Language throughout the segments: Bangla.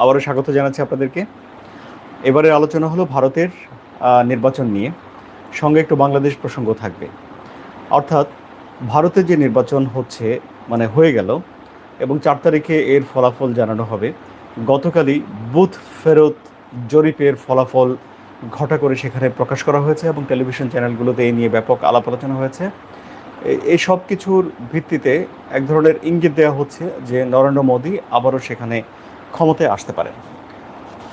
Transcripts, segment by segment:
আবারও স্বাগত জানাচ্ছি আপনাদেরকে। এবারের আলোচনা হলো ভারতের নির্বাচন নিয়ে। সঙ্গে একটু বাংলাদেশ প্রসঙ্গ থাকবে। অর্থাৎ ভারতের যে নির্বাচন হচ্ছে মানে হয়ে গেল, এবং চার তারিখে এর ফলাফল জানানো হবে। গতকালই বুথ ফেরত জরিপের ফলাফল ঘটা করে সেখানে প্রকাশ করা হয়েছে এবং টেলিভিশন চ্যানেলগুলোতে এই নিয়ে ব্যাপক আলাপ আলোচনা হয়েছে। এই সব কিছুর ভিত্তিতে এক ধরনের ইঙ্গিত দেওয়া হচ্ছে যে নরেন্দ্র মোদী আবারও সেখানে ক্ষমতায় আসতে পারেন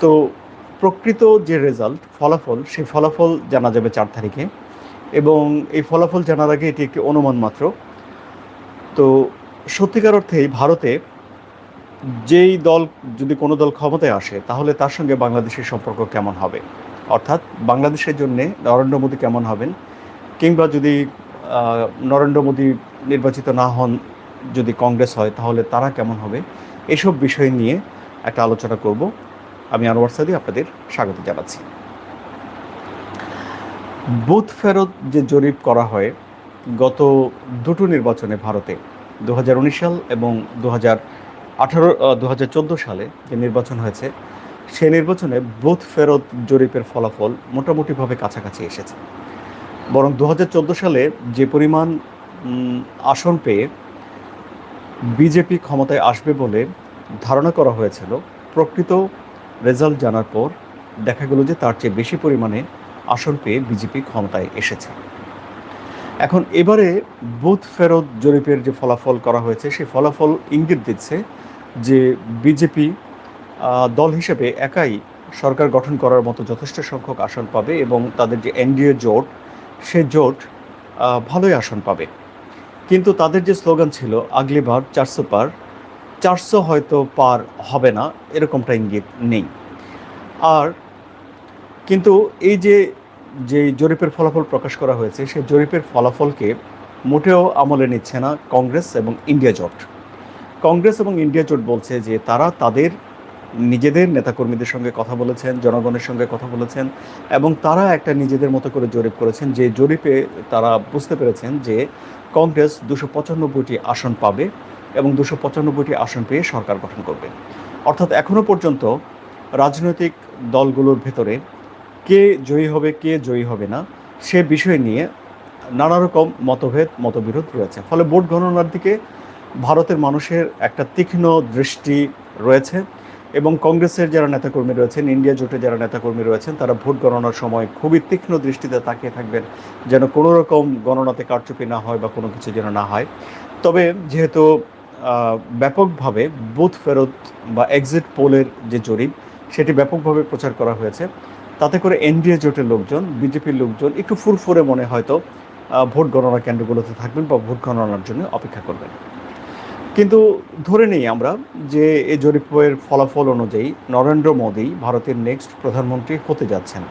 তো প্রকৃত যে রেজাল্ট ফলাফল, সেই ফলাফল জানা যাবে চার তারিখে এবং এই ফলাফল জানার আগে এটি একটি অনুমান মাত্র। তো সত্যিকার অর্থেই ভারতে যেই দল, যদি কোনো দল ক্ষমতায় আসে, তাহলে তার সঙ্গে বাংলাদেশের সম্পর্ক কেমন হবে? অর্থাৎ বাংলাদেশের জন্যে নরেন্দ্র মোদী কেমন হবেন? কিংবা যদি নরেন্দ্র মোদী নির্বাচিত না হন, যদি কংগ্রেস হয়, তাহলে তারা কেমন হবে? এসব বিষয় নিয়ে একটা আলোচনা করব। আমি আনোয়ার সাদি আপনাদের স্বাগত জানাচ্ছি। বুথ ফেরত যে জরিপ করা হয়, গত দুটো নির্বাচনে ভারতে দু হাজার উনিশ সাল এবং দু হাজার আঠারো সালে যে নির্বাচন হয়েছে সেই নির্বাচনে বুথ ফেরত জরিপের ফলাফল মোটামুটিভাবে কাছাকাছি এসেছে। বরং দু হাজার চোদ্দ সালে যে পরিমাণ আসন পেয়ে বিজেপি ক্ষমতায় আসবে বলে ধারণা করা হয়েছিল, প্রকৃত রেজাল্ট জানার পর দেখা গেল যে তার চেয়ে বেশি পরিমাণে আসন পেয়ে বিজেপি ক্ষমতায় এসেছে। এখন এবারে বুথ ফেরত জরিপের যে ফলাফল করা হয়েছে, সেই ফলাফল ইঙ্গিত দিচ্ছে যে বিজেপি দল হিসেবে একাই সরকার গঠন করার মতো যথেষ্ট সংখ্যক আসন পাবে এবং তাদের যে এনডিএ জোট, সে জোট ভালোই আসন পাবে। কিন্তু তাদের যে স্লোগান ছিল, আগলি বার চারশো পার চারশো হয়তো পার হবে না, এরকমটা ইঙ্গিত নেই। আর কিন্তু এই যে যে জরিপের ফলাফল প্রকাশ করা হয়েছে, সেই জরিপের ফলাফলকে মোটেও আমলে নিচ্ছে না কংগ্রেস এবং ইন্ডিয়া জোট। কংগ্রেস এবং ইন্ডিয়া জোট বলছে যে, তারা তাদের নিজেদের নেতাকর্মীদের সঙ্গে কথা বলেছেন, জনগণের সঙ্গে কথা বলেছেন এবং তারা একটা নিজেদের মতো করে জরিপ করেছেন। যে জরিপে তারা বুঝতে পেরেছেন যে, কংগ্রেস দুশো পঁচানব্বইটি আসন পাবে এবং দুশো পঁচানব্বইটি আসন পেয়ে সরকার গঠন করবে। অর্থাৎ এখনও পর্যন্ত রাজনৈতিক দলগুলোর ভেতরে কে জয়ী হবে, কে জয়ী হবে না, সে বিষয় নিয়ে নানা রকম মতভেদ, মতবিরোধ রয়েছে। ফলে ভোট গণনার দিকে ভারতের মানুষের একটা তীক্ষ্ণ দৃষ্টি রয়েছে এবং কংগ্রেসের যারা নেতাকর্মী রয়েছেন, ইন্ডিয়া জোটে যারা নেতাকর্মী রয়েছেন, তারা ভোট গণনার সময় খুবই তীক্ষ্ণ দৃষ্টিতে তাকিয়ে থাকবেন যেন কোনো রকম গণনাতে কারচুপি না হয় বা কোনো কিছু যেন না হয়। তবে যেহেতু ব্যাপকভাবে বুথ ফেরত বা এক্সিট পোলের যে জরিপ, সেটি ব্যাপকভাবে প্রচার করা হয়েছে। তাতে করে এনডিএ জোটের লোকজন, বিজেপির লোকজন একটু ফুরফুরে মনে হয়তো ভোট গণনা কেন্দ্রগুলোতে থাকবেন বা ভোট গণনার জন্য অপেক্ষা করবেন। কিন্তু ধরে নেই আমরা যে এই জরিপের ফলাফল অনুযায়ী নরেন্দ্র মোদী ভারতের নেক্সট প্রধানমন্ত্রী হতে যাচ্ছেন।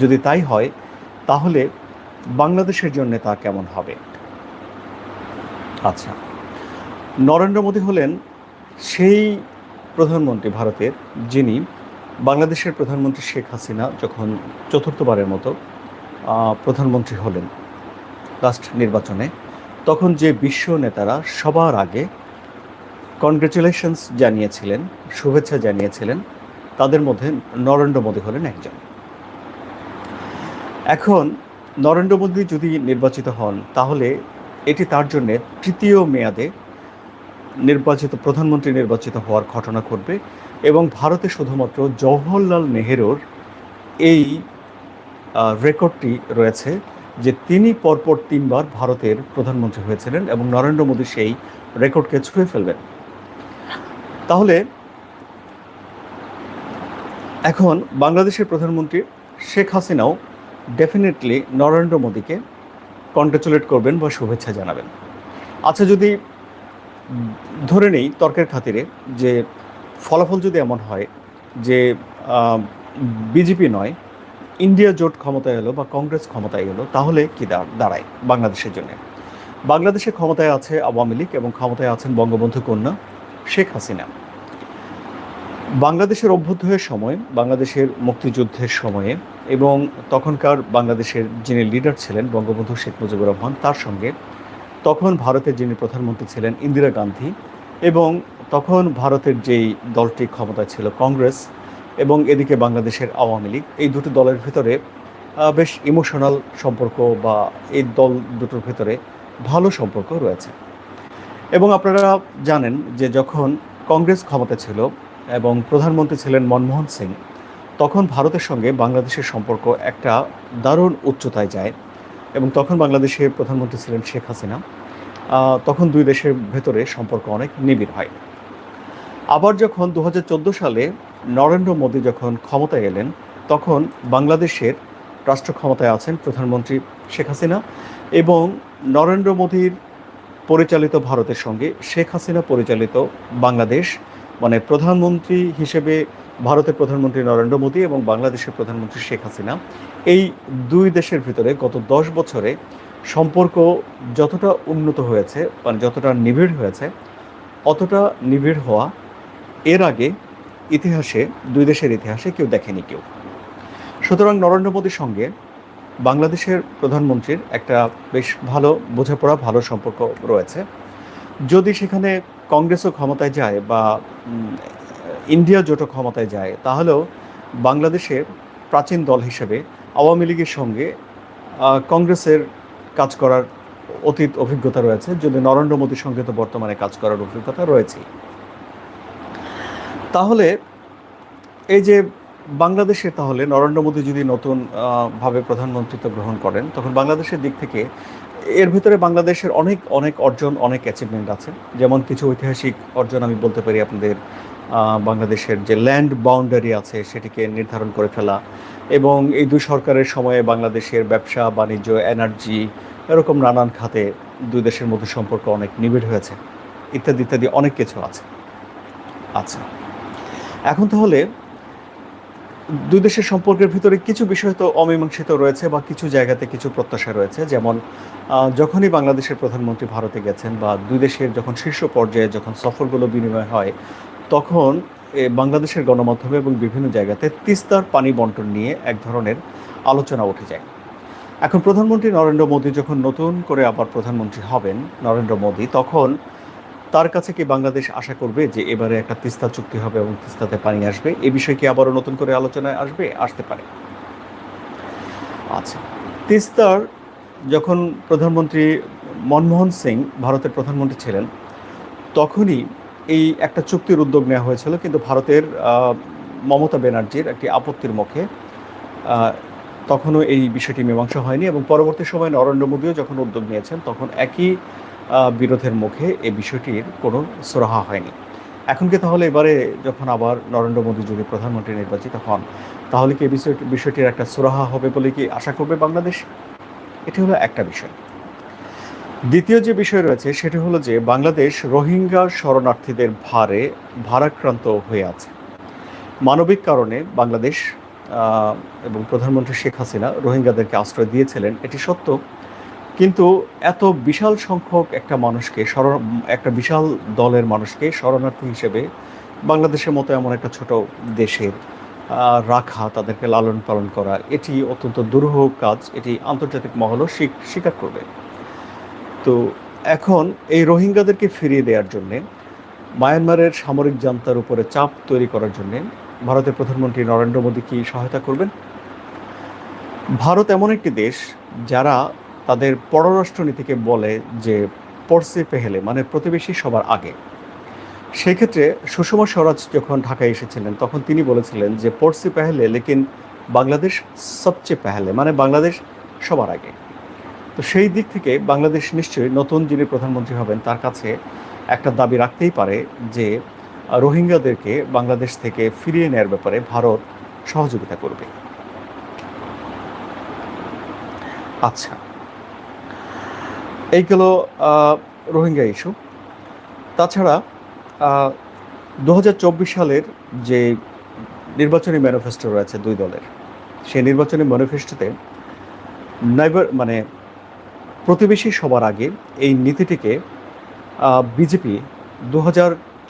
যদি তাই হয়, তাহলে বাংলাদেশের জন্য তা কেমন হবে? আচ্ছা। নরেন্দ্র মোদী হলেন সেই প্রধানমন্ত্রী ভারতের, যিনি বাংলাদেশের প্রধানমন্ত্রী শেখ হাসিনা যখন চতুর্থবারের মতো প্রধানমন্ত্রী হলেন লাস্ট নির্বাচনে, তখন যে বিশ্ব নেতারা সবার আগে কনগ্রেচুলেশনস জানিয়েছিলেন, শুভেচ্ছা জানিয়েছিলেন, তাদের মধ্যে নরেন্দ্র মোদী হলেন একজন। এখন নরেন্দ্র মোদী যদি নির্বাচিত হন, তাহলে এটি তার জন্য তৃতীয় মেয়াদে নির্বাচিত, প্রধানমন্ত্রী নির্বাচিত হওয়ার ঘটনা ঘটবে এবং ভারতে শুধুমাত্র জওহরলাল নেহেরুর এই রেকর্ডটি রয়েছে যে তিনি পরপর তিনবার ভারতের প্রধানমন্ত্রী হয়েছিলেন এবং নরেন্দ্র মোদী সেই রেকর্ডকে ছুঁয়ে ফেলবেন। তাহলে এখন বাংলাদেশের প্রধানমন্ত্রী শেখ হাসিনাও ডেফিনেটলি নরেন্দ্র মোদীকে কংগ্রেচুলেট করবেন বা শুভেচ্ছা জানাবেন। আচ্ছা যদি ধরে নেই তর্কের খাতিরে যে ফলাফল যদি এমন হয় যে বিজেপি নয়, ইন্ডিয়া জোট ক্ষমতায় এলো বা কংগ্রেস ক্ষমতায় এলো, তাহলে কি দাঁড়ায় বাংলাদেশের জন্য? বাংলাদেশে ক্ষমতায় আছে আওয়ামী লীগ এবং ক্ষমতায় আছেন বঙ্গবন্ধু কন্যা শেখ হাসিনা। বাংলাদেশের অভ্যুদয়ের সময়, বাংলাদেশের মুক্তিযুদ্ধের সময়ে এবং তখনকার বাংলাদেশের যিনি লিডার ছিলেন বঙ্গবন্ধু শেখ মুজিবুর রহমান, তার সঙ্গে তখন ভারতের যিনি প্রধানমন্ত্রী ছিলেন ইন্দিরা গান্ধী এবং তখন ভারতের যেই দলটি ক্ষমতায় ছিল কংগ্রেস এবং এদিকে বাংলাদেশের আওয়ামী লীগ, এই দুটো দলের ভিতরে বেশ ইমোশনাল সম্পর্ক বা এই দল দুটোর ভিতরে ভালো সম্পর্ক রয়েছে। এবং আপনারা জানেন যে যখন কংগ্রেস ক্ষমতা ছিল এবং প্রধানমন্ত্রী ছিলেন মনমোহন সিং, তখন ভারতের সঙ্গে বাংলাদেশের সম্পর্ক একটা দারুণ উচ্চতায় যায়। এবং তখন বাংলাদেশের প্রধানমন্ত্রী ছিলেন শেখ হাসিনা তখন দুই দেশের ভেতরে সম্পর্ক অনেক নিবিড় হয়। আবার যখন দু হাজার চোদ্দ সালে নরেন্দ্র মোদী যখন ক্ষমতায় এলেন, তখন বাংলাদেশের রাষ্ট্র ক্ষমতায় আছেন প্রধানমন্ত্রী শেখ হাসিনা এবং নরেন্দ্র মোদীর পরিচালিত ভারতের সঙ্গে শেখ হাসিনা পরিচালিত বাংলাদেশ মানে প্রধানমন্ত্রী হিসেবে ভারতের প্রধানমন্ত্রী নরেন্দ্র মোদী এবং বাংলাদেশের প্রধানমন্ত্রী শেখ হাসিনা, এই দুই দেশের ভিতরে গত দশ বছরে সম্পর্ক যতটা উন্নত হয়েছে মানে যতটা নিবিড় হয়েছে, অতটা নিবিড় হওয়া এর আগে ইতিহাসে, দুই দেশের ইতিহাসে কেউ দেখেনি কেউ। সুতরাং নরেন্দ্র মোদীর সঙ্গে বাংলাদেশের প্রধানমন্ত্রীর একটা বেশ ভালো বোঝাপড়া, ভালো সম্পর্ক রয়েছে। যদি সেখানে কংগ্রেসও ক্ষমতায় যায় বা ইন্ডিয়া জোটও ক্ষমতায় যায়, তাহলেও বাংলাদেশের প্রাচীন দল হিসেবে আওয়ামী লীগের সঙ্গে কংগ্রেসের কাজ করার অতীত অভিজ্ঞতা রয়েছে, যদি নরেন্দ্র মোদীর সঙ্গে তো বর্তমানে কাজ করার অভিজ্ঞতা রয়েছে। তাহলে এই যে বাংলাদেশে তাহলে নরেন্দ্র মোদী যদি নতুন ভাবে প্রধানমন্ত্রিত্ব গ্রহণ করেন, তখন বাংলাদেশের দিক থেকে এর ভিতরে বাংলাদেশের অনেক অনেক অর্জন, অনেক অ্যাচিভমেন্ট আছে। যেমন কিছু ঐতিহাসিক অর্জন আমি বলতে পারি আপনাদের বাংলাদেশের যে ল্যান্ড বাউন্ডারি আছে সেটিকে নির্ধারণ করে ফেলা এবং এই দুই সরকারের সময়ে বাংলাদেশের ব্যবসা, বাণিজ্য এনার্জি এরকম নানান খাতে দুই দেশের মধ্যে সম্পর্ক অনেক নিবিড় হয়েছে, ইত্যাদি ইত্যাদি অনেক কিছু আছে। আচ্ছা এখন তাহলে দুই দেশের সম্পর্কের ভিতরে কিছু বিষয় তো অমীমাংসিত রয়েছে বা কিছু জায়গাতে কিছু প্রত্যাশা রয়েছে। যেমন যখনই বাংলাদেশের প্রধানমন্ত্রী ভারতে গেছেন বা দুই দেশের যখন শীর্ষ পর্যায়ে যখন সফরগুলো বিনিময় হয় তখন বাংলাদেশের গণমাধ্যমে এবং বিভিন্ন জায়গাতে তিস্তার পানি বন্টন নিয়ে এক ধরনের আলোচনা উঠে যায়। এখন প্রধানমন্ত্রী নরেন্দ্র মোদী যখন নতুন করে আবার প্রধানমন্ত্রী হবেন নরেন্দ্র মোদী, তখন তার কাছে কি বাংলাদেশ আশা করবে যে এবারে একটা তিস্তা চুক্তি হবে এবং তিস্তাতে পানি আসবে? এ বিষয়ে কি আবারও নতুন করে আলোচনায় আসবে? আসতে পারে। আচ্ছা তিস্তার যখন প্রধানমন্ত্রী মনমোহন সিং ভারতের প্রধানমন্ত্রী ছিলেন, তখনই এই একটা চুক্তির উদ্যোগ নেওয়া হয়েছিল, কিন্তু ভারতের মমতা ব্যানার্জির একটি আপত্তির মুখে তখনও এই বিষয়টি মীমাংসা হয়নি এবং পরবর্তী সময়ে নরেন্দ্র মোদীও যখন উদ্যোগ নিয়েছেন, তখন একই বিরোধের মুখে এই বিষয়টির কোনো সুরাহা হয়নি। এখন কি তাহলে এবারে যখন আবার নরেন্দ্র মোদী যদি প্রধানমন্ত্রী নির্বাচিত হন, তাহলে কি বিষয়টির একটা সুরাহা হবে বলে কি আশা করবে বাংলাদেশ? এটি হলো একটা বিষয়। দ্বিতীয় যে বিষয় রয়েছে, সেটি হলো যে বাংলাদেশ রোহিঙ্গা শরণার্থীদের ভারে ভারাক্রান্ত হয়ে আছে। মানবিক কারণে বাংলাদেশ এবং প্রধানমন্ত্রী শেখ হাসিনা রোহিঙ্গাদেরকে আশ্রয় দিয়েছিলেন, এটি সত্য। কিন্তু এত বিশাল সংখ্যক একটা মানুষকে শরণ, একটা বিশাল দলের মানুষকে শরণার্থী হিসেবে বাংলাদেশের মতো এমন একটা ছোট দেশের রাখা, তাদেরকে লালন পালন করা, এটি অত্যন্ত দুরূহ কাজ, এটি আন্তর্জাতিক মহলও স্বীক- স্বীকার করবে। তো এখন এই রোহিঙ্গাদেরকে ফিরিয়ে দেওয়ার জন্যে, মায়ানমারের সামরিক জান্তার উপরে চাপ তৈরি করার জন্যে ভারতের প্রধানমন্ত্রী নরেন্দ্র মোদী কি সহায়তা করবেন? ভারত এমন একটি দেশ যারা তাদের পররাষ্ট্রনীতিকে বলে যে পড়ছে পেহেলে মানে প্রতিবেশী সবার আগে। সেক্ষেত্রে সুষমা স্বরাজ যখন ঢাকায় এসেছিলেন, তখন তিনি বলেছিলেন যে পড়ছি পেহেলে, লেকিন বাংলাদেশ সবচেয়ে পেহেলে মানে বাংলাদেশ সবার আগে। তো সেই দিক থেকে বাংলাদেশ নিশ্চয়ই নতুন যিনি প্রধানমন্ত্রী হবেন, তার কাছে একটা দাবি রাখতেই পারে যে, রোহিঙ্গাদেরকে বাংলাদেশ থেকে ফিরিয়ে নেওয়ার ব্যাপারে ভারত সহযোগিতা করবে। আচ্ছা। এই গেল রোহিঙ্গা ইস্যু। তাছাড়া দু হাজার চব্বিশ সালের যে নির্বাচনী ম্যানিফেস্টো রয়েছে দুই দলের, সেই নির্বাচনী ম্যানিফেস্টোতে নাইবার মানে প্রতিবেশী সবার আগে এই নীতিটিকে বিজেপি দু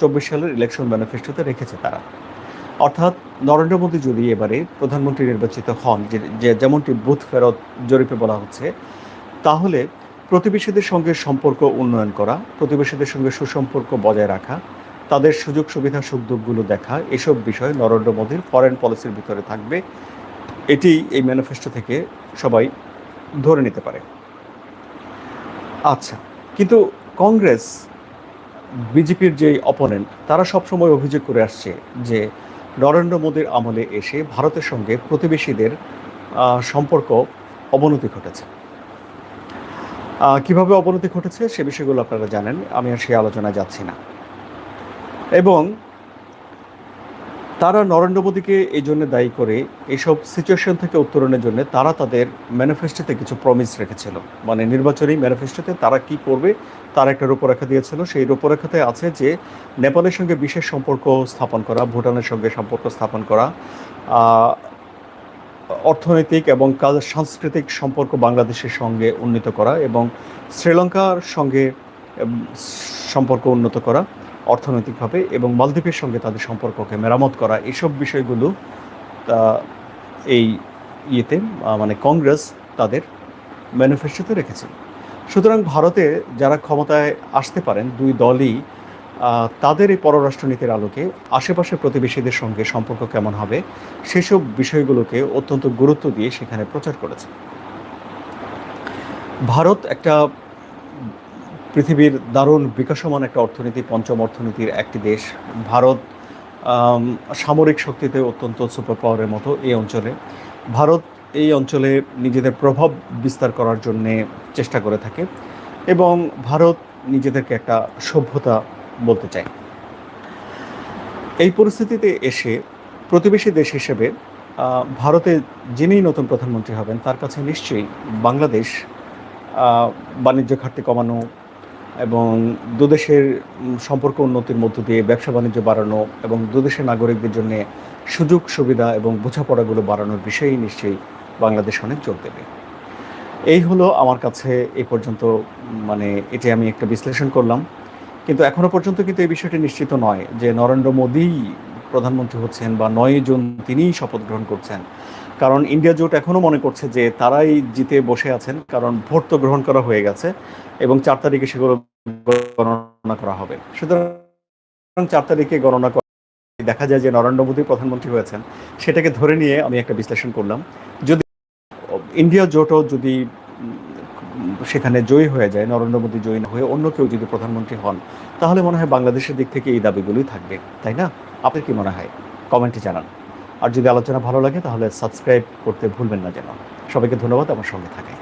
চব্বিশ সালের ইলেকশন ম্যানিফেস্টোতে রেখেছে তারা। অর্থাৎ নরেন্দ্র মোদী যদি এবারে প্রধানমন্ত্রী নির্বাচিত হন, যে যেমনটি বুথ ফেরত জরিপে বলা হচ্ছে, তাহলে প্রতিবেশীদের সঙ্গে সম্পর্ক উন্নয়ন করা, প্রতিবেশীদের সঙ্গে সুসম্পর্ক বজায় রাখা, তাদের সুযোগ সুবিধা সুখ দুঃখগুলো দেখা, এসব বিষয় নরেন্দ্র মোদীর ফরেন পলিসির ভিতরে থাকবে। এটি এই ম্যানিফেস্টো থেকে সবাই ধরে নিতে পারে। আচ্ছা কিন্তু কংগ্রেস, বিজেপির যে অপোনেন্ট তারা সবসময় অভিযোগ করে আসছে যে নরেন্দ্র মোদীর আমলে এসে ভারতের সঙ্গে প্রতিবেশীদের সম্পর্ক অবনতি ঘটেছে। কীভাবে অবনতি ঘটেছে সে বিষয়গুলো আপনারা জানেন, আমি আর সেই আলোচনায় যাচ্ছি না। এবং তারা নরেন্দ্র মোদীকে এই জন্য দায়ী করে এইসব সিচুয়েশন থেকে উত্তরণের জন্য তারা তাদের ম্যানিফেস্টোতে কিছু প্রমিস রেখেছিল। মানে নির্বাচনী ম্যানিফেস্টোতে তারা কি করবে, তার একটা রূপরেখা দিয়েছিল। সেই রূপরেখাতে আছে যে, নেপালের সঙ্গে বিশেষ সম্পর্ক স্থাপন করা, ভুটানের সঙ্গে সম্পর্ক স্থাপন করা অর্থনৈতিক এবং সাংস্কৃতিক সম্পর্ক বাংলাদেশের সঙ্গে উন্নীত করা এবং শ্রীলঙ্কার সঙ্গে সম্পর্ক উন্নত করা। অর্থনৈতিকভাবে এবং মালদ্বীপের সঙ্গে তাদের সম্পর্ককে মেরামত করা এসব বিষয়গুলো এই ইয়েতে মানে কংগ্রেস তাদের ম্যানিফেস্টোতে রেখেছে। সুতরাং ভারতে যারা ক্ষমতায় আসতে পারেন, দুই দলই তাদের এই পররাষ্ট্রনীতির আলোকে আশেপাশের প্রতিবেশীদের সঙ্গে সম্পর্ক কেমন হবে, সেসব বিষয়গুলোকে অত্যন্ত গুরুত্ব দিয়ে সেখানে প্রচার করেছে। ভারত একটা পৃথিবীর দারুণ বিকাশমান একটা অর্থনীতি, পঞ্চম অর্থনীতির একটি দেশ। ভারত সামরিক শক্তিতে অত্যন্ত সুপার পাওয়ারের মতো এই অঞ্চলে। ভারত এই অঞ্চলে নিজেদের প্রভাব বিস্তার করার জন্যে চেষ্টা করে থাকে এবং ভারত নিজেদেরকে একটা সভ্যতা বলতে চায়। এই পরিস্থিতিতে এসে প্রতিবেশী দেশ হিসেবে ভারতে যিনি নতুন প্রধানমন্ত্রী হবেন, তার কাছে নিশ্চয়ই বাংলাদেশ বাণিজ্য ঘাটতি কমানো এবং দুদেশের সম্পর্ক উন্নতির মধ্য দিয়ে ব্যবসা বাণিজ্য বাড়ানো এবং দুদেশের নাগরিকদের জন্য সুযোগ, সুবিধা এবং বোঝাপড়াগুলো বাড়ানোর বিষয়েই নিশ্চয়ই বাংলাদেশ অনেক জোর দেবে। এই হলো আমার কাছে এ পর্যন্ত মানে এটি আমি একটা বিশ্লেষণ করলাম। কিন্তু এখনও পর্যন্ত কিন্তু এই বিষয়টি নিশ্চিত নয় যে নরেন্দ্র মোদী প্রধানমন্ত্রী হচ্ছেন বা নয় জুন তিনিই শপথ গ্রহণ করছেন। কারণ ইন্ডিয়া জোট এখনও মনে করছে যে তারাই জিতে বসে আছেন, কারণ ভোট তো গ্রহণ করা হয়ে গেছে এবং চার তারিখে সেগুলো গণনা করা হবে। সুতরাং চার তারিখে গণনা করা দেখা যায় যে নরেন্দ্র মোদী প্রধানমন্ত্রী হয়েছেন, সেটাকে ধরে নিয়ে আমি একটা বিশ্লেষণ করলাম। যদি ইন্ডিয়া জোটও যদি সেখানে জয়ী হয়ে যায়, নরেন্দ্র মোদী জয়ী না হয়ে অন্য কেউ যদি প্রধানমন্ত্রী হন, তাহলে মনে হয় বাংলাদেশের দিক থেকে এই দাবিগুলোই থাকবে, তাই না? আপনার কি মনে হয়? কমেন্টে জানান। আর যদি আলোচনা ভালো লাগে তাহলে সাবস্ক্রাইব করতে ভুলবেন না যেন। সবাইকে ধন্যবাদ, আমার সঙ্গে থাকে